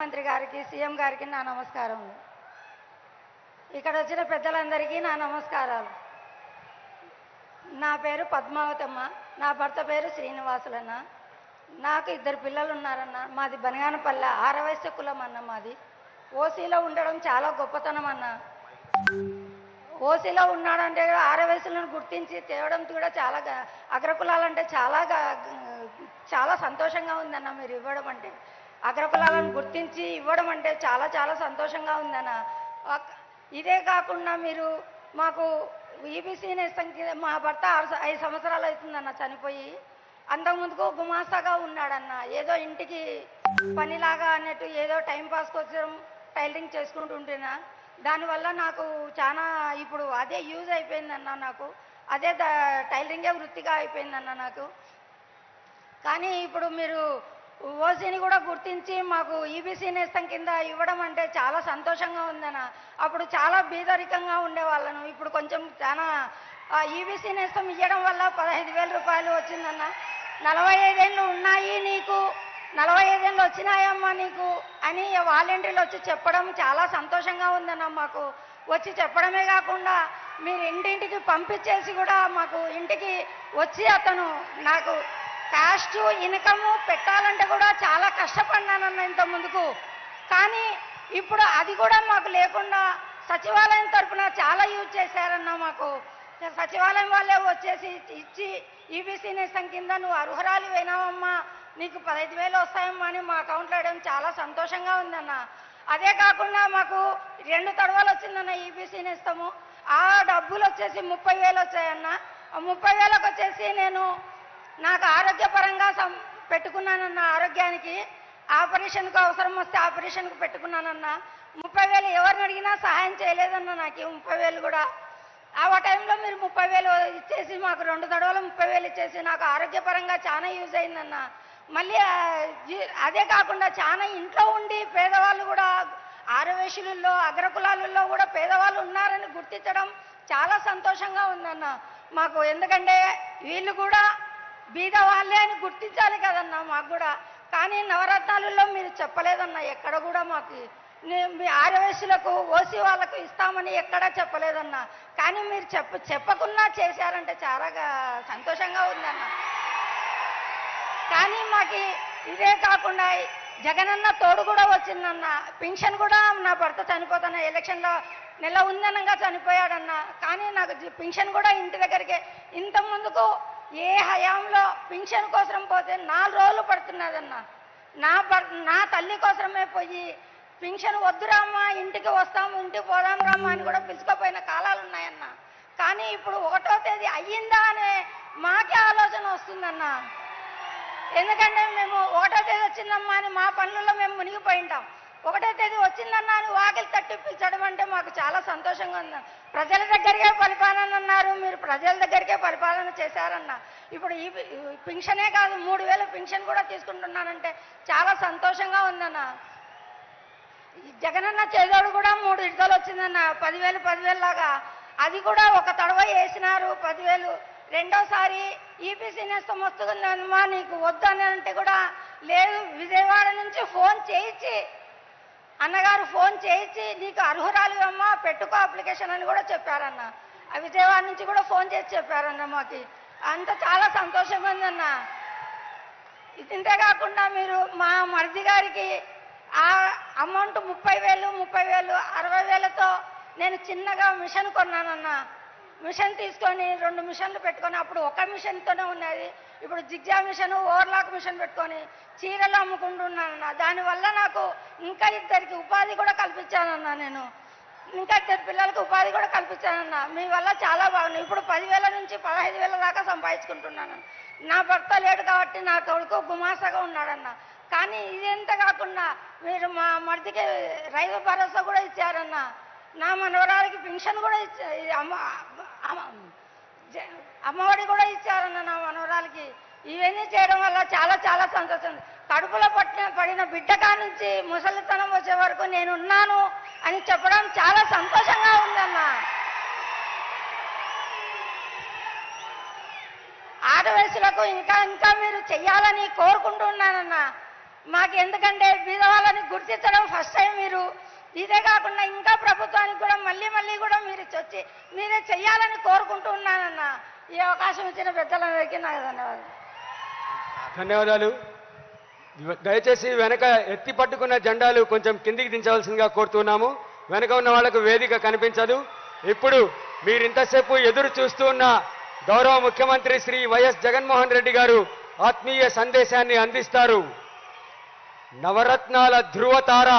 మంత్రి గారికి సీఎం గారికి నా నమస్కారం. ఇక్కడ వచ్చిన పెద్దలందరికీ నా నమస్కారాలు. నా పేరు పద్మావతమ్మ. నా భర్త పేరు శ్రీనివాసులన్న. నాకు ఇద్దరు పిల్లలు ఉన్నారన్న మాది బనగానపల్లె. ఆరవయస్సు కులం అన్న మాది. ఓసీలో ఉండడం చాలా గొప్పతనం అన్న ఓసీలో ఉన్నాడంటే ఆరవయసులను గుర్తించి తేవడం కూడా చాలా అగ్రకులాలంటే చాలా చాలా సంతోషంగా ఉందన్న మీరు ఇవ్వడం అంటే. అగ్రకులాలను గుర్తించి ఇవ్వడం అంటే చాలా చాలా సంతోషంగా ఉందన్న. ఇదే కాకుండా మీరు మాకు ఈబీసీ నేస్తం మా భర్త ఆరు ఐదు సంవత్సరాలు అవుతుందన్న చనిపోయి అంతకుముందుకు గుమాస్తాగా ఉన్నాడన్న. ఏదో ఇంటికి పనిలాగా అన్నట్టు ఏదో టైం పాస్ కోసం టైలరింగ్ చేసుకుంటూ ఉంటున్నా దానివల్ల నాకు చాలా ఇప్పుడు అదే యూజ్ అయిపోయిందన్న నాకు. అదే టైలరింగే వృత్తిగా అయిపోయిందన్న నాకు. కానీ ఇప్పుడు మీరు ఓసీని కూడా గుర్తించి మాకు ఈబీసీ నేస్తం కింద ఇవ్వడం అంటే చాలా సంతోషంగా ఉందన్న. అప్పుడు చాలా బీదరికంగా ఉండేవాళ్ళను. ఇప్పుడు కొంచెం చాలా ఈబీసీ నేస్తం ఇవ్వడం వల్ల పదహైదు వేల రూపాయలు వచ్చిందన్న. నలభై ఐదేళ్ళు ఉన్నాయి నీకు. నలభై ఐదేళ్ళు వచ్చినాయమ్మా నీకు అని వాలంటీర్లు వచ్చి చెప్పడం చాలా సంతోషంగా ఉందన్న మాకు. వచ్చి చెప్పడమే కాకుండా మీరు ఇంటింటికి పంపించేసి కూడా మాకు ఇంటికి వచ్చి అతను నాకు కాస్ట్ ఇన్కమ్ పెట్టాలంటే కూడా చాలా కష్టపడినానన్న ఇంత ముందుకు. కానీ ఇప్పుడు అది కూడా మాకు లేకుండా సచివాలయం తరఫున చాలా యూజ్ చేశారన్న మాకు. సచివాలయం వాళ్ళే వచ్చేసి ఇచ్చి ఈబీసీ నేస్తం కింద నువ్వు అర్హురాలు అయినావమ్మా నీకు పదహైదు వేలు వస్తాయమ్మా అని మా అకౌంట్లో వేయడం చాలా సంతోషంగా ఉందన్న. అదే కాకుండా మాకు రెండు తడవలు వచ్చిందన్న ఈబీసీ నేస్తాము. ఆ డబ్బులు వచ్చేసి ముప్పై వేలు వచ్చాయన్న. ముప్పై వేలకు వచ్చేసి నేను నాకు ఆరోగ్యపరంగా సం పెట్టుకున్నానన్న ఆరోగ్యానికి ఆపరేషన్కు అవసరం వస్తే ఆపరేషన్కు పెట్టుకున్నానన్న ముప్పై వేలు ఎవరిని అడిగినా సహాయం చేయలేదన్న నాకు ముప్పై వేలు కూడా. ఆ టైంలో మీరు ముప్పై వేలు ఇచ్చేసి మాకు రెండు దడవలు ముప్పై వేలు ఇచ్చేసి నాకు ఆరోగ్యపరంగా చాలా యూజ్ అయిందన్న. మళ్ళీ అదే కాకుండా చాలా ఇంట్లో ఉండి పేదవాళ్ళు కూడా ఆరవేశులలో అగ్రకులాలలో కూడా పేదవాళ్ళు ఉన్నారని గుర్తించడం చాలా సంతోషంగా ఉందన్న. మాకు ఎందుకంటే వీళ్ళు కూడా బీద వాళ్ళే అని గుర్తించాలి కదన్నా మాకు కూడా. కానీ నవరత్నాలలో మీరు చెప్పలేదన్న ఎక్కడ కూడా మాకు మీ ఆరవేశులకు ఓసీ వాళ్ళకు ఇస్తామని ఎక్కడా చెప్పలేదన్నా. కానీ మీరు చెప్ప చెప్పకుండా చేశారంటే చాలా సంతోషంగా ఉందన్న. కానీ మాకు ఇదే కాకుండా జగనన్న తోడు కూడా వచ్చిందన్న. పెన్షన్ కూడా నా భర్త చనిపోతున్న ఎలక్షన్లో నెల ఉందనంగా చనిపోయాడన్న. కానీ నాకు పెన్షన్ కూడా ఇంటి దగ్గరికి ఇంత ముందుకు ఏ హయాంలో పింఛన్ కోసం పోతే నాలుగు రోజులు పడుతున్నదన్న. నా నా తల్లి కోసమే పోయి పింఛన్ వద్దురామ్మా ఇంటికి వస్తాము ఇంటికి పోదాం రామ్మా అని కూడా పిలుచుకోపోయిన కాలాలు ఉన్నాయన్న. కానీ ఇప్పుడు ఒకటో తేదీ అయ్యిందా అనే మాకే ఆలోచన వస్తుందన్న. ఎందుకంటే మేము ఒకటో తేదీ వచ్చిందమ్మా అని మా పనులలో మేము మునిగిపోయి ఉంటాం ఒకటో తేదీ వచ్చిందన్నా అని వాకిలి తట్టి పిలిచడం అంటే మాకు చాలా సంతోషంగా ఉంది ప్రజల దగ్గరికే పరిపాలన అన్నారు మీరు ప్రజల దగ్గరికే పరిపాలన చేశారన్న. ఇప్పుడు ఈ పింఛనే కాదు మూడు వేల పింఛన్ కూడా తీసుకుంటున్నానంటే చాలా సంతోషంగా ఉందన్న. జగనన్న చేదోడు కూడా మూడు ఇటుకలు వచ్చిందన్న పదివేలు పదివేలు లాగా. అది కూడా ఒక తడవ వేసినారు పదివేలు. రెండోసారి ఈపీసీ నేస్తం వస్తుందమ్మా నీకు వద్దని అంటే కూడా లేదు. విజయవాడ నుంచి ఫోన్ చేయించి అన్నగారు ఫోన్ చేయించి నీకు అర్హురాలు అమ్మా పెట్టుకో అప్లికేషన్ అని కూడా చెప్పారన్న. విజయవాడ నుంచి కూడా ఫోన్ చేసి చెప్పారన్న మాకి. అంత చాలా సంతోషంగా ఉందన్న ఇంతే కాకుండా మీరు మా మరిది గారికి ఆ అమౌంట్ ముప్పై వేలు ముప్పై వేలు అరవై వేలతో నేను చిన్నగా మిషన్ కొన్నానన్నా. మిషన్ తీసుకొని రెండు మిషన్లు పెట్టుకొని అప్పుడు ఒక మిషన్తోనే ఉన్నది. ఇప్పుడు జిగ్జా మిషన్ ఓవర్లాక్ మిషన్ పెట్టుకొని చీరలు అమ్ముకుంటున్నానన్న. దానివల్ల నాకు ఇంకా ఇద్దరికి ఉపాధి కూడా కల్పించానన్నా నేను. ఇంకా ఇద్దరు పిల్లలకు ఉపాధి కూడా కల్పించానన్నా. మీ వల్ల చాలా బాగుంది. ఇప్పుడు పదివేల నుంచి పదహైదు వేల దాకా సంపాదించుకుంటున్నాను. నా భర్త లేడు కాబట్టి నా కొడుకు గుమాసగా ఉన్నాడన్న. కానీ ఇదంతా కాకుండా మీరు మా మరిదికి రైతు భరోసా కూడా ఇచ్చారన్న. నా మనవరాలకి పెన్షన్ కూడా ఇచ్చా అమ్మ అమ్మ- అమ్మఒడి కూడా ఇచ్చారన్న నా మనవరాలకి. ఇవన్నీ చేయడం వల్ల చాలా చాలా సంతోషం. కడుపులో పట్టిన పడిన బిడ్డ కానుంచి ముసలితనం వచ్చే వరకు నేను ఉన్నాను అని చెప్పడం చాలా సంతోషంగా ఉందన్న ఆడవయసులకు ఇంకా ఇంకా మీరు చెయ్యాలని కోరుకుంటున్నానన్న మాకు ఎందుకంటే బీదవాళ్ళని గుర్తించడం ఫస్ట్ టైం మీరు ఇదే కాకుండా ఇంకా ప్రభుత్వానికి కూడా మళ్ళీ మళ్ళీ కూడా మీరు వచ్చి మీరే చెయ్యాలని కోరుకుంటూ ఉన్నానన్న. ఈ అవకాశం ఇచ్చిన పెద్దలందరికీ నాకు ధన్యవాదాలు. ధన్యవాదాలు. దయచేసి వెనక ఎత్తి పట్టుకున్న జెండాలు కొంచెం కిందికి దించవలసిందిగా కోరుతున్నాము. వెనక ఉన్న వాళ్ళకు వేదిక కనిపించదు. ఇప్పుడు మీరు ఇంతసేపు ఎదురు చూస్తూ ఉన్న గౌరవ ముఖ్యమంత్రి శ్రీ వైఎస్ జగన్మోహన్ రెడ్డి గారు ఆత్మీయ సందేశాన్ని అందిస్తారు. నవరత్నాల ధృవతార